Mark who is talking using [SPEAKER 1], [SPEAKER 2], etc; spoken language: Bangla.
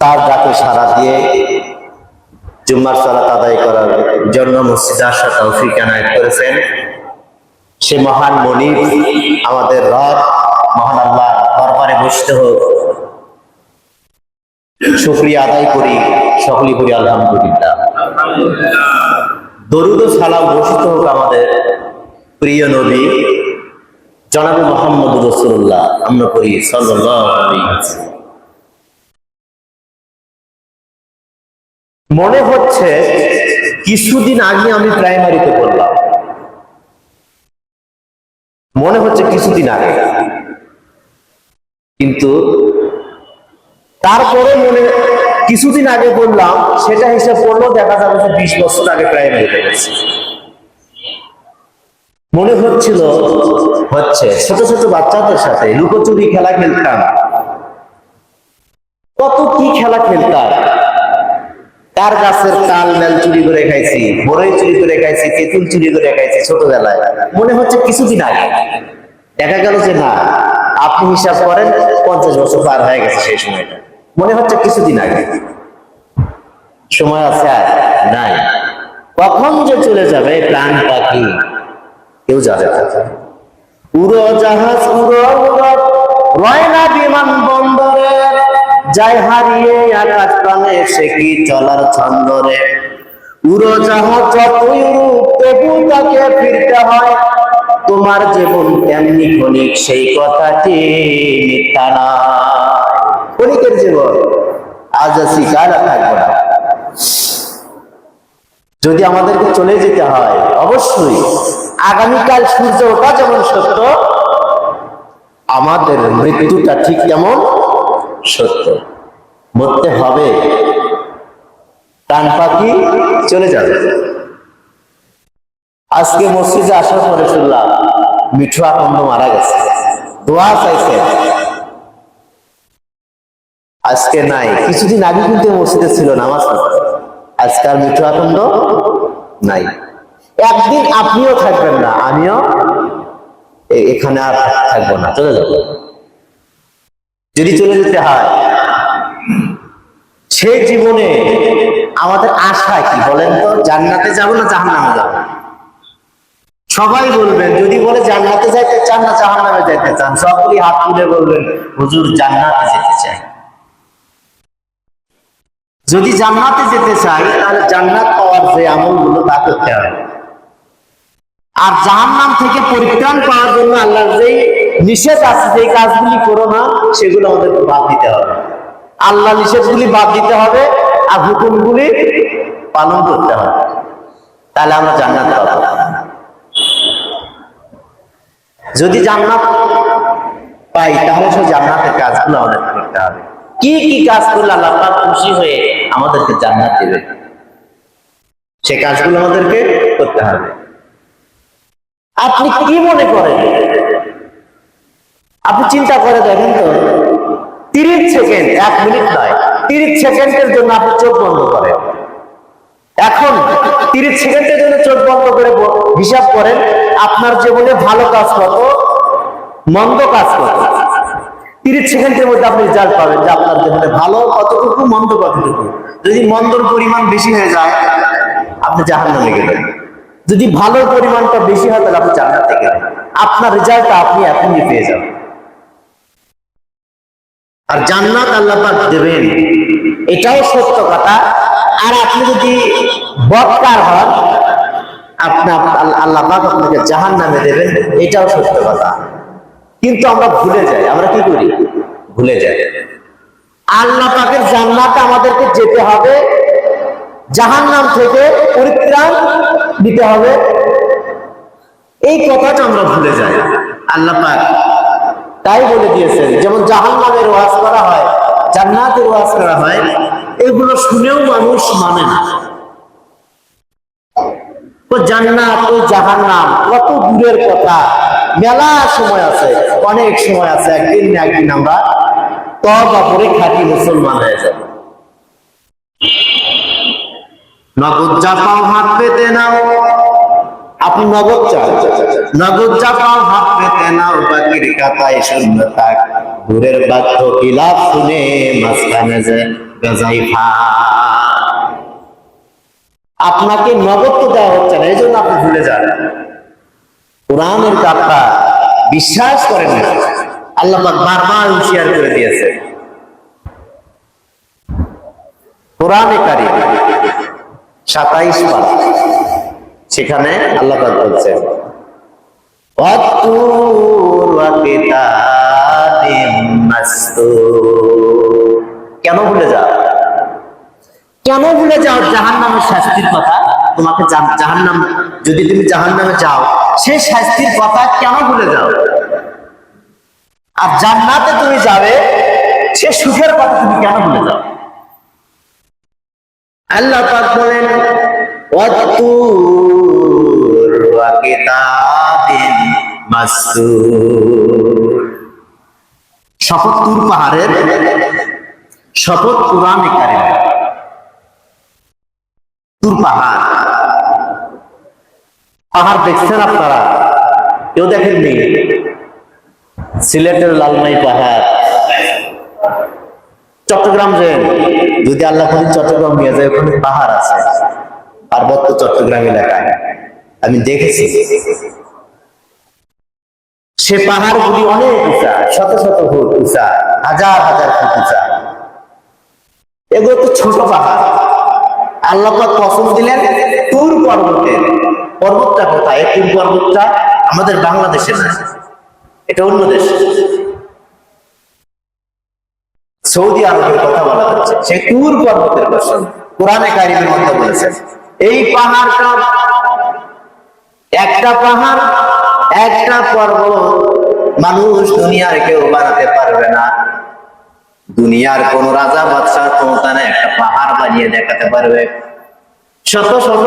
[SPEAKER 1] তার ডাকে সাড়া দিয়ে জুম্মার সালাত আদায় করার জন্য মসজিদে আসা তৌফিক এনায়ত করেছেন। সে মহান মনিব, আমাদের রব, মহান আল্লাহ দরবারে বসতে হোক। শুক্রিয়া আদায় করি, সকলই করি আলহামদুলিল্লাহ। দরুদ সালাম বসিত হোক আমাদের প্রিয় নবী। জনাবি মোহাম্মদ রসুল্লাহ। আমরা করি সাল্লাল্লাহু মনে হচ্ছে কিছুদিন আগে আমি প্রাইমারিতে পড়লাম। মনে হচ্ছে কিছুদিন আগে। কিন্তু তারপরে মনে কিছুদিন আগে বললাম সেটা হিসাব করলেও দেখা যাবে যে বিশ বছর আগে প্রাইমারিতে গেছি মনে হচ্ছিল হচ্ছে ছোট ছোট বাচ্চাদের সাথে লুকোচুরি খেলা খেলতাম কত কি খেলা খেলতাম তার গাছের তাল মেল চুরি করে খাইছি বড়ই চুরি করে খাইছি, তেঁতুল চুরি করে খাইছি ছোটবেলায়। মনে হচ্ছে কিছুদিন আগে। দেখা গেল যে না, আপনি হিসাব করেন পঞ্চাশ বছর পার হয়ে গেছে সেই সময়টা। মনে হচ্ছে কিছুদিন আগে। সময় আছে আর নাই। কখন যে চলে যাবে প্রাণ পাখি কেউ যাবে উড়ো জাহাজ, উড়ো উড়ো। রয় না বিমান বন্দরে যায় হারিয়ে আকাশ প্রাণে সে কি চলার ছন্দরে। উড়ো জাহাজ যতই উড়ুক, তবু তাকে ফিরতে হয়। তোমার জীবন তেমনি ক্ষণিক, সেই কথাটি মিথ্যা না ক্ষণিকের জীবন, আজ আছি কাল আর থাকব না। যদি আমাদেরকে চলে যেতে হয়, অবশ্যই আগামীকাল সূর্য ওঠা যেমন সত্য, আমাদের মৃত্যুটা ঠিক তেমন সত্য। মরতে হবে। প্রাণ পাখি চলে যাবে। আজকে মসজিদে আসার পরে শুনলাম, মিঠু আকন্দ মারা গেছে। দোয়া চাইছে। আজকে নাই। কিছুদিন আগে কিন্তু মসজিদে ছিল নামাজ পড়তে। আজকে আর মিঠু আকন্দ নাই। একদিন আপনিও থাকবেন না, আমিও এখানে আর থাকব না, চলে যাব। যদি চলে যেতে হয় সেই জীবনে আমাদের আশা কি বলেন তো? জান্নাতে যাব না জাহান্নামে যাব? সবাই বলবেন, যদি বলে জান্নাতে যাইতে চান না জাহান্নামে যাইতে চান, সবগুলি হাত তুলে বলবেন, হুজুর জান্নাতে যেতে চাই। যদি জান্নাতে যেতে চাই, তাহলে জান্নাত পাওয়ার যে আমলগুলো তা করতে হবে। আর জাহান্নাম থেকে পরিত্রাণ পাওয়ার জন্য আল্লাহর যেই নিষেধ আছে যে কাজগুলি করো না, সেগুলো আমাদেরকে বাদ দিতে হবে। আল্লাহ নিষেধগুলি বাদ দিতে হবে আর হুকুমগুলি পালন করতে হবে। তাহলে আমরা জান্নাত পাবো। যদি জান্নাত পাই, তাহলে সেই জান্নাতের কাজগুলো আমাদের করতে হবে। কি কি কাজ করলে আল্লাহ খুশি হয়ে আমাদেরকে জান্নাত দেবে। সে কাজগুলো আমাদেরকে করতে হবে। আপনি কি মনে করেন? আপনি চিন্তা করে দেখেন তো, তিরিশ সেকেন্ড, এক মিনিট নয়, তিরিশ সেকেন্ডের জন্য আপনি চোখ বন্ধ করেন। এখন তিরিশ সেকেন্ডের জন্য চোখ বন্ধ করে হিসাব করেন, আপনার জীবনে ভালো কাজ কত, মন্দ কাজ কত। তিরিশ সেকেন্ডের মধ্যে আপনি রেজাল্ট পাবেন যে আপনার জীবনে ভালো কতটুকু, মন্দ কতটুকু। যদি মন্দর পরিমাণ বেশি হয়ে যায়, আপনি জাহান নামে গেলেন। যদি ভালোর পরিমাণটা বেশি হয়, তাহলে আপনি জান্নাতে গেলেন। আপনার রেজাল্টটা আপনি এখনই পেয়ে যাবেন। আর জান্নাত আল্লাহ পাক দেবেন। এটাও সত্য কথা। আর আপনি যদি বৎকার হন আপনার আল- আল্লাহ পাক আপনাকে জাহান নামে দেবেন। এটাও সত্য কথা। কিন্তু আমরা ভুলে যাই। আমরা কি করি? ভুলে যাই। আল্লাহ পাকের জান্নাতে আমাদেরকে যেতে হবে। জাহান নাম থেকে পরিত্রাণ দিতে হবে। এই কথাটা আমরা ভুলে যাই। আল্লাহ পাক তাই বলে দিয়েছেন, যেমন জাহান নামের ওয়াজ করা হয়, জান্নাতের ওয়াজ করা হয়, এগুলো শুনেও মানুষ মানে না। জান্নাত ও জাহান নাম কত দূরের কথা। মেলা সময় আছে, অনেক সময় আছে, একদিন না একদিন আমরা খাঁটি মুসলমান হয়ে নগদ যা পাও হাত পেতে নাও। আপনি নগদ চান? নগদ যা পাও হাত পেতে নাও, বাকির কাতায় শূন্য থাক। দূরের বাক্য কিলাপ শুনে মাঝখানে যে বেজাইফা। আপনাকে নগদ তো দেওয়া হচ্ছে না এই জন্য আপনি ভুলে যান। কোরআনের কথা বিশ্বাস করেন না। আল্লাহ বারবার হুঁশিয়ার করে দিয়েছে কোরআনে কারিম সাতাইশ পার সেখানে আল্লাহ কিতাবিম কেন ভুলে যাও কেন ভুলে যাও জাহান্নামের শাস্তির কথা? তোমাকে জাহান্নাম, যদি তুমি জাহান্নামে যাও সেই শাস্তির কথা কেন ভুলে যাও? আর জান্নাতে তুমি যাবে, সে সুখের কথা তুমি কেন ভুলে যাও? আল্লাহ বলেন শপথ তুর পাহাড়ের, শপথ কোরআনে কারিম তুর পাহাড়। পাহাড় দেখছেন আপনারা? কেউ দেখেননি? সিলেটের লালমাই পাহাড়। চট্টগ্রাম যে যদি আল্লাহ চট্টগ্রাম নিয়ে যায়, ওখানে পাহাড় আছে। পার্বত্য চট্টগ্রাম এলাকায়। আমি দেখেছি। সে পাহাড়গুলি অনেক উঁচা, শত শত ফুট উঁচা, হাজার হাজার ফুট উঁচা। এগুলো তো ছোট পাহাড়। আল্লাহ কসম দিলেন তুর পর্বতের পর্বতটা কোথায়? তুর পর্বতটা আমাদের এটা অন্য দেশ। সৌদি আরবের কথা বলা হচ্ছে। সেই তুর পর্বতের কারিমের মধ্যে এই পাহাড়টা একটা পাহাড়, একটা পর্বত মানুষ দুনিয়ার কেউ বানাতে পারবে না। দুনিয়ার কোন রাজা বাদশাহ ক্ষমতা একটা পাহাড় বানিয়ে দেখাতে পারবে। শত শত